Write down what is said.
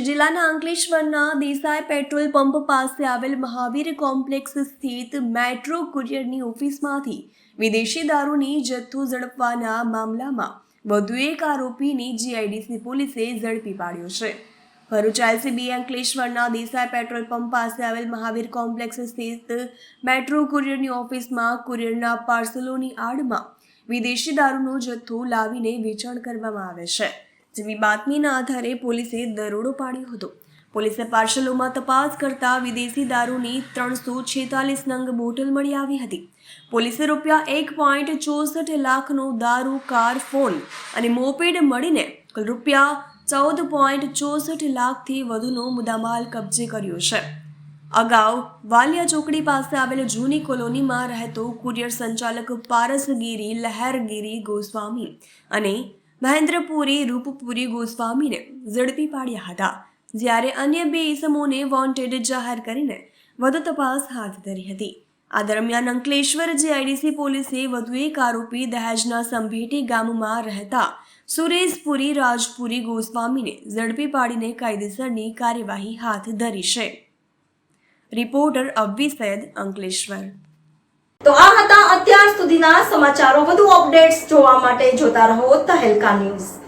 જિલ્લાના અંકલેશ્વરના Desai petrol pump પાસે આવેલ મહાવીર કોમ્પ્લેક્સ સ્થિત મેટ્રો કુરિયરની ઓફિસમાંથી વિદેશી દારૂની જથ્થો ઝડપવાના મામલામાં વધુ એક આરોપીની જીઆઈડીસી પોલીસે ઝડપી પાડ્યો છે. ભરૂચ એલસીબી અંકલેશ્વરના દેસાઈ પેટ્રોલ પંપ પાસે આવેલ મહાવીર કોમ્પ્લેક્સ સ્થિત મેટ્રો કુરિયરની ઓફિસમાં કુરિયરના પાર્સલોની આડમાં વિદેશી દારૂનો જથ્થો લાવીને વેચાણ કરવામાં આવે છે. જેવી બાતમીના આધારે પોલીસે દરોડો પાડ્યો હતો. પોલીસે પાર્સલોમાં તપાસ કરતા વિદેશી દારૂની ત્રણસો છેતાલીસ નંગ બોટલ મળી આવી હતી. પોલીસે રૂપિયા એક પોઈન્ટ ચોસઠ લાખનો દારૂ, કાર, ફોન અને મોપેડ મળીને રૂપિયા ચૌદ પોઈન્ટ ચોસઠ લાખથી વધુનો મુદ્દામાલ કબજે કર્યો છે. અગાઉ વાલિયા ચોકડી પાસે આવેલ જૂની કોલોનીમાં રહેતો કુરિયર સંચાલક પારસગીરી લહેરગીરી ગોસ્વામી અને મહેન્દ્રપુરી રૂપપુરી ગોસ્વામીને ઝડપી પાડ્યા હતા, જ્યારે અન્ય બે ઇસમોને વોન્ટેડ જાહેર કરીને વધુ તપાસ હાથ ધરી હતી. આ દરમિયાન અંકલેશ્વર જીઆઈડીસી પોલીસે વધુ એક આરોપી દહેજના સંભેટી ગામમાં રહેતા સુરેશપુરી રાજપુરી ગોસ્વામીને ઝડપી પાડીને કાયદેસરની કાર્યવાહી હાથ ધરી છે. રિપોર્ટર અબ્બી સૈદ અંકલેશ્વર. તો આ હતા અત્યાર સુધીના સમાચારો. વધુ અપડેટ્સ જોવા માટે જોતા રહો તહેલકા ન્યૂઝ.